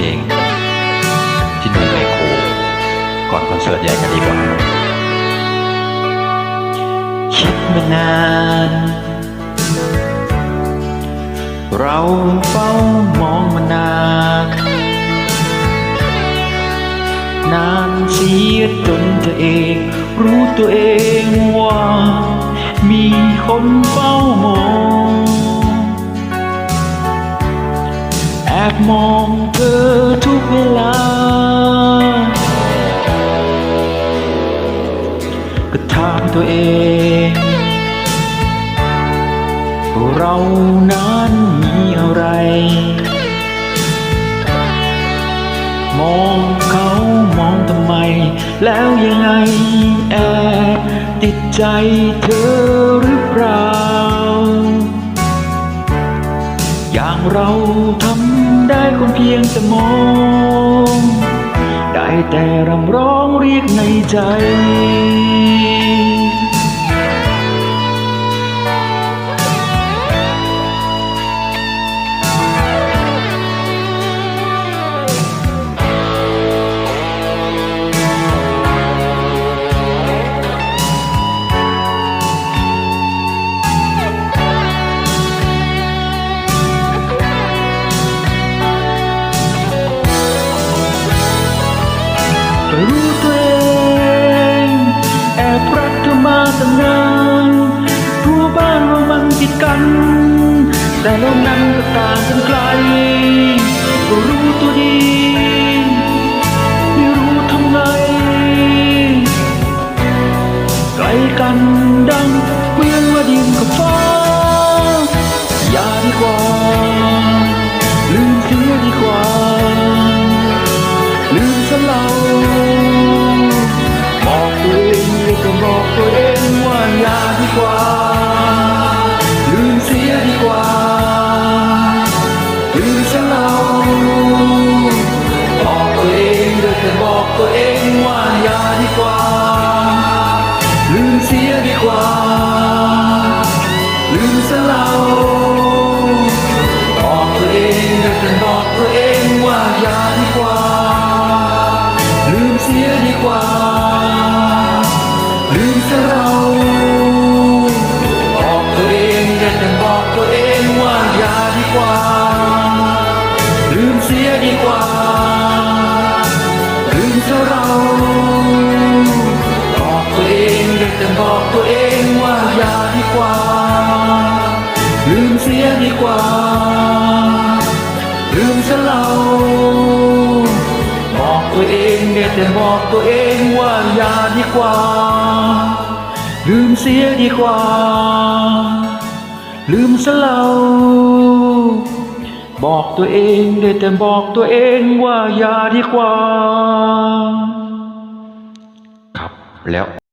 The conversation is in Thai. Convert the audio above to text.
เพลง ที่หนุ่ยไมโครก่อนคอนเสิร์ตใหญ่กันดีกว่า คิดมานาน เราเฝ้ามองมานานนานเสียจนเธอเอง รู้ตัวเองว่า มีคนเฝ้ามอง บมองเธอทุกเวลา ก็ถามตัวเอง เรานั้นมีอะไร มองเขามองทำไม แล้วยังไงแอบติดใจเธอหรือเปล่า อย่างเราท พียงแต่มอง ได้แต่รำร้องเรียกในใจ รู้ตัวเองแอบรักเธอมาตั้งนานรั้วบ้านเรามันติดกัน แต่เรานั้นก็ต่างกันไกลก็รู้ตัวดีไม่รู้ทำไงไกลกันดังเหมือนว่าดินกับฟ้าอย่าดีกว่า ตัวเองว่าอย่าดีกว่า ลืมเสียดีกว่า ลืมซะเราบอกตัวเองก็จะบอกตัวเองว่าอย่าดีกว่า ลืมเสียดีกว่า ลืมซะเราบอกตัวเองก็จะบอกตัวเองว่าอย่าดีกว่า ลืมเสียดีกว่า บอกตัวเองก็จะบอกตัวเองว่าอย่าดีกว่า ลืมเสียดีกว่า ลืมซะเราบอกตัวเองได้แต่บอกตัวเองว่าอย่าดีกว่า ลืมเสียดีกว่า ลืมซะเราบอกตัวเองได้แต่บอกตัวเองว่าอย่าดีกว่า 聊。